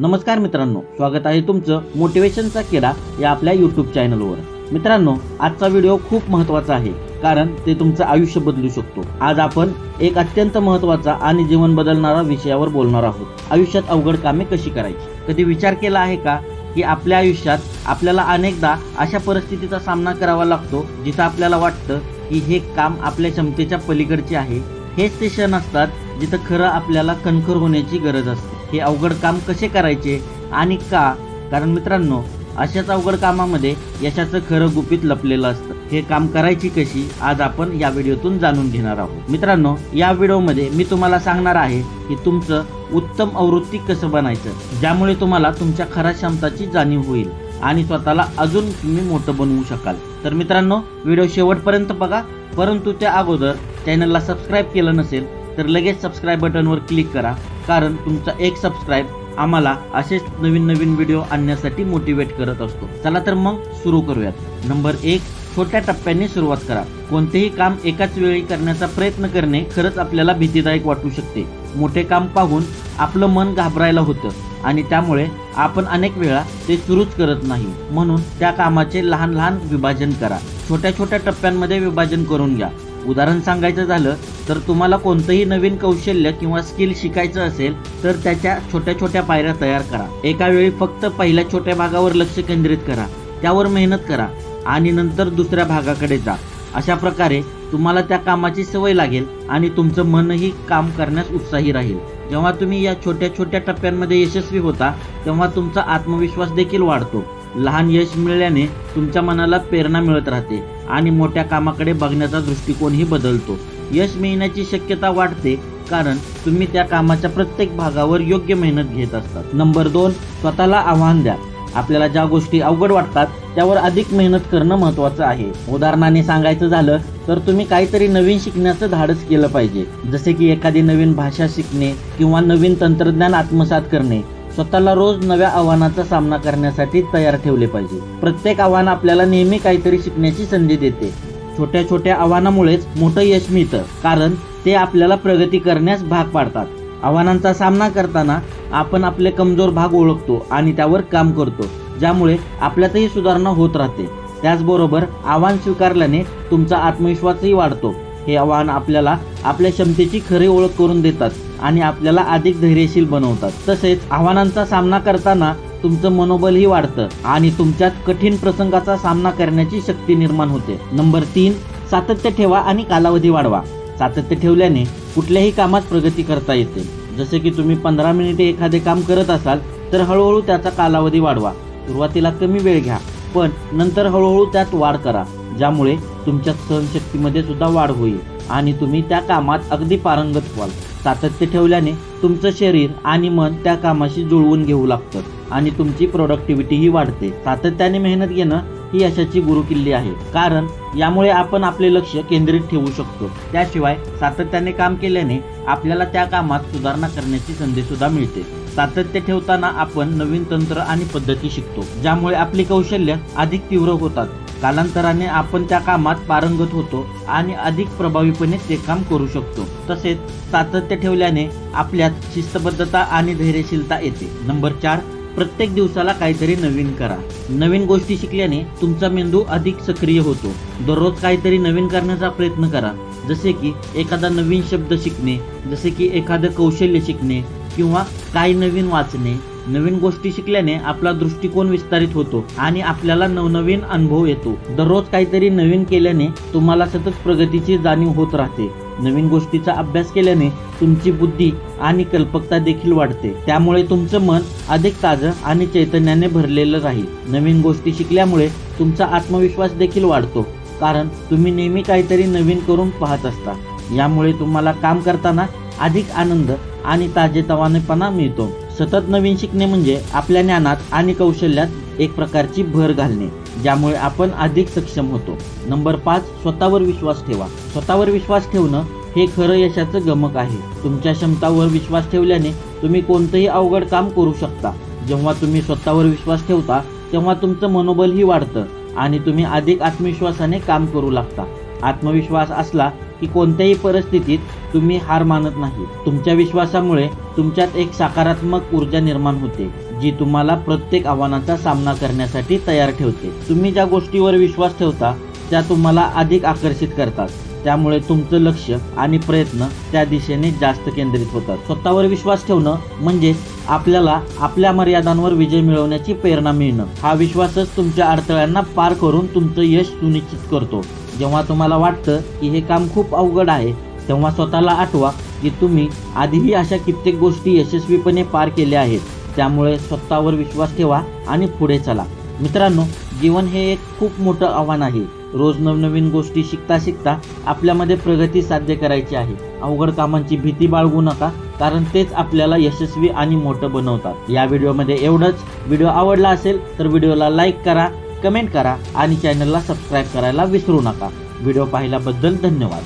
नमस्कार मित्रांनो स्वागत आहे तुमचं मोटिवेशनचा किडा या आपल्या यूट्यूब चॅनलवर मित्रांनो आजचा व्हिडिओ खूप महत्त्वाचा आहे कारण ते तुमचं आयुष्य बदलू शकतो. आज आपण एक अत्यंत महत्त्वाचा आणि जीवन बदलणारा विषयावर बोलणार आहोत. आयुष्यात अवघड कामे कशी करायची? कधी विचार केला आहे का? की आपल्या आयुष्यात आपल्याला अनेकदा अशा परिस्थितीचा सामना करावा लागतो जिथं आपल्याला वाटतं की हे काम आपल्या क्षमतेच्या पलीकडचे आहे. हेच ते क्षण असतात जिथं खरं आपल्याला कणखर होण्याची गरज असते. हे अवघड काम कसे करायचे आणि का? कारण मित्रांनो अशाच अवघड कामामध्ये यशाचं खरं गुपित लपलेलं असतं. हे काम करायची कशी? आज आपण या व्हिडिओतून जाणून घेणार आहोत. मित्रांनो या व्हिडिओमध्ये मी तुम्हाला सांगणार आहे की तुमचं उत्तम आवृत्ती कसं बनायचं ज्यामुळे तुम्हाला तुमच्या खऱ्या क्षमताची जाणीव होईल आणि स्वतःला अजून तुम्ही मोठं बनवू शकाल. तर मित्रांनो व्हिडिओ शेवटपर्यंत बघा. परंतु त्या अगोदर चॅनलला सबस्क्राईब केलं नसेल तर लगेच सबस्क्राईब बटनवर क्लिक करा कारण तुमचा एक सबस्क्राईब आम्हाला असेच नवीन नवीन व्हिडिओ आणण्यासाठी मोटिवेट करत असतो. चला तर मग सुरू करूयात. नंबर एक छोट्या टप्प्यांनी सुरुवात करा. कोणतेही काम एकाच वेळी करण्याचा प्रयत्न करणे खरंच आपल्याला भीतीदायक वाटू शकते. मोठे काम पाहून आपलं मन घाबरायला होतं आणि त्यामुळे आपण अनेक वेळा ते सुरूच करत नाही. म्हणून त्या कामाचे लहान लहान विभाजन करा. छोट्या छोट्या टप्प्यांमध्ये विभाजन करून घ्या. उदाहरण सांगायचं झालं तर तुम्हाला कोणतंही नवीन कौशल्य किंवा स्किल शिकायचं असेल तर त्याच्या छोट्या छोट्या पायऱ्या तयार करा. एका वेळी फक्त पहिल्या छोट्या भागावर लक्ष केंद्रित करा. त्यावर मेहनत करा आणि नंतर दुसऱ्या भागाकडे जा. अशा प्रकारे तुम्हाला त्या कामाची सवय लागेल आणि तुमचं मनही काम करण्यास उत्साही राहील. जेव्हा तुम्ही या छोट्या छोट्या टप्प्यांमध्ये यशस्वी होता तेव्हा तुमचा आत्मविश्वास देखील वाढतो. लहान यश मिळाल्याने तुमच्या मनाला प्रेरणा मिळत राहते आणि मोठ्या कामाकडे बघण्याचा दृष्टिकोनही बदलतो. यश मिळण्याची शक्यता वाढते कारण तुम्ही त्या कामाच्या प्रत्येक भागावर योग्य मेहनत घेत असतात. नंबर दोन स्वतःला आव्हान द्या. आपल्याला ज्या गोष्टी अवघड वाटतात त्यावर अधिक मेहनत करणं महत्त्वाचं आहे. उदाहरणाने सांगायचं झालं तर तुम्ही काहीतरी नवीन शिकण्याचं धाडस केलं पाहिजे. जसे की एखादी नवीन भाषा शिकणे किंवा नवीन तंत्रज्ञान आत्मसात करणे. स्वतःला रोज नव्या आव्हानाचा सामना करण्यासाठी तयार ठेवले पाहिजे. प्रत्येक आव्हान आपल्याला नेहमी काहीतरी शिकण्याची संधी देते. छोट्या छोट्या आव्हानामुळेच मोठं यश मिळतं कारण ते आपल्याला प्रगती करण्यास भाग पाडतात. आव्हानांचा सामना करताना आपण आपले कमजोर भाग ओळखतो आणि त्यावर काम करतो ज्यामुळे आपल्यातही सुधारणा होत राहते. त्याचबरोबर आव्हान स्वीकारल्याने तुमचा आत्मविश्वासही वाढतो. हे आव्हान आपल्याला आपल्या क्षमतेची खरी ओळख करून देतात आणि आपल्याला अधिक धैर्यशील बनवतात. तसेच आव्हानांचा सामना करताना तुमचं मनोबलही वाढतं आणि तुमच्यात कठीण प्रसंगाचा सामना करण्याची शक्ती निर्माण होते. नंबर तीन सातत्य ठेवा आणि कालावधी वाढवा. सातत्य ठेवल्याने कुठल्याही कामात प्रगती करता येते. जसे की तुम्ही पंधरा मिनिटे एखादे काम करत असाल तर हळूहळू त्याचा कालावधी वाढवा. सुरुवातीला कमी वेळ घ्या पण नंतर हळूहळू त्यात वाढ करा ज्यामुळे तुमच्या सहनशक्तीमध्ये सुद्धा वाढ होईल. आणि तुम्ही त्या कामात अगदी पारंगत व्हाल. सातत्य ठेवल्याने तुमचं शरीर आणि मन त्या कामाशी जुळवून घेऊ लागतं आणि तुमची प्रोडक्टिव्हिटीही वाढते. सातत्याने मेहनत घेणं ही यशाची गुरुकिल्ली आहे. कारण यामुळे आपण आपले लक्ष केंद्रित ठेवू शकतो. त्याशिवाय सातत्याने काम केल्याने आपल्याला त्या कामात सुधारणा करण्याची संधी सुद्धा मिळते. सातत्य ठेवताना आपण नवीन तंत्र आणि पद्धती शिकतो ज्यामुळे आपली कौशल्य अधिक तीव्र होतात. कालांतराने आपण त्या कामात पारंगत होतो आणि अधिक प्रभावीपणे ते काम करू शकतो. तसेच सातत्य ठेवल्याने आपल्यात शिस्तबद्धता आणि धैर्यशीलता येते. नंबर चार प्रत्येक दिवसाला काहीतरी नवीन करा. नवीन गोष्टी शिकल्याने तुमचा मेंदू अधिक सक्रिय होतो. दररोज काहीतरी नवीन करण्याचा प्रयत्न करा. जसे की एखादा नवीन शब्द शिकणे जसे की एखादं कौशल्य शिकणे किंवा काही नवीन वाचणे. नवीन गोष्टी शिकल्याने आपला दृष्टिकोन विस्तारित होतो आणि आपल्याला नवनवीन अनुभव येतो. दररोज काहीतरी नवीन केल्याने तुम्हाला सतत प्रगतीची जाणीव होत राहते. नवीन गोष्टीचा अभ्यास केल्याने तुमची बुद्धी आणि कल्पकता देखील वाढते. त्यामुळे तुमचं मन अधिक ताजं आणि चैतन्याने भरलेलं राहील. नवीन गोष्टी शिकल्यामुळे तुमचा आत्मविश्वास देखील वाढतो कारण तुम्ही नेहमी काहीतरी नवीन करून पाहत असता. यामुळे तुम्हाला काम करताना अधिक आनंद आणि ताजेतवानेपणा मिळतो. सतत नवीन शिकणे म्हणजे आपल्या ज्ञानात आणि कौशल्यात एक प्रकारची भर घालणे ज्यामुळे आपण अधिक सक्षम होतो. नंबर पाच स्वतःवर विश्वास ठेवा. स्वतःवर विश्वास ठेवणं हे खरं यशाचं गमक आहे. तुमच्या क्षमतावर विश्वास ठेवल्याने तुम्ही कोणतंही अवघड काम करू शकता. जेव्हा तुम्ही स्वतःवर विश्वास ठेवता तेव्हा तुमचं मनोबलही वाढतं आणि तुम्ही अधिक आत्मविश्वासाने काम करू लागता. आत्मविश्वास असला की कोणत्याही परिस्थितीत तुम्ही हार मानत नाही. तुमच्या विश्वासामुळे तुमच्यात एक सकारात्मक ऊर्जा निर्माण होते जी तुम्हाला प्रत्येक आव्हानाचा सामना करण्यासाठी तयार ठेवते. तुम्ही ज्या गोष्टीवर विश्वास ठेवता त्या तुम्हाला अधिक आकर्षित करतात. त्यामुळे तुमचं लक्ष आणि प्रयत्न त्या दिशेने जास्त केंद्रित होतात. स्वतःवर विश्वास ठेवणं म्हणजे आपल्याला आपल्या मर्यादांवर विजय मिळवण्याची प्रेरणा मिळणं. हा विश्वासच तुमच्या अडथळ्यांना पार करून तुमचं यश सुनिश्चित करतो. जेव्हा तुम्हाला वाटतं की हे काम खूप अवघड आहे तेव्हा स्वतःला आठवा की तुम्ही आधीही अशा कित्येक गोष्टी यशस्वीपणे पार केल्या आहेत. त्यामुळे स्वतःवर विश्वास ठेवा आणि पुढे चला. मित्रांनो जीवन हे एक खूप मोठं आव्हान आहे. रोज नवनवीन गोष्टी शिकता शिकता आपल्यामध्ये प्रगती साध्य करायची आहे. अवघड कामांची भीती बाळगू नका कारण तेच आपल्याला यशस्वी आणि मोठं बनवतात. या व्हिडिओमध्ये एवढंच. व्हिडिओ आवडला असेल तर व्हिडिओला लाईक करा कमेंट करा आणि चॅनलला सबस्क्राईब करायला विसरू नका. व्हिडिओ पाहिल्याबद्दल धन्यवाद.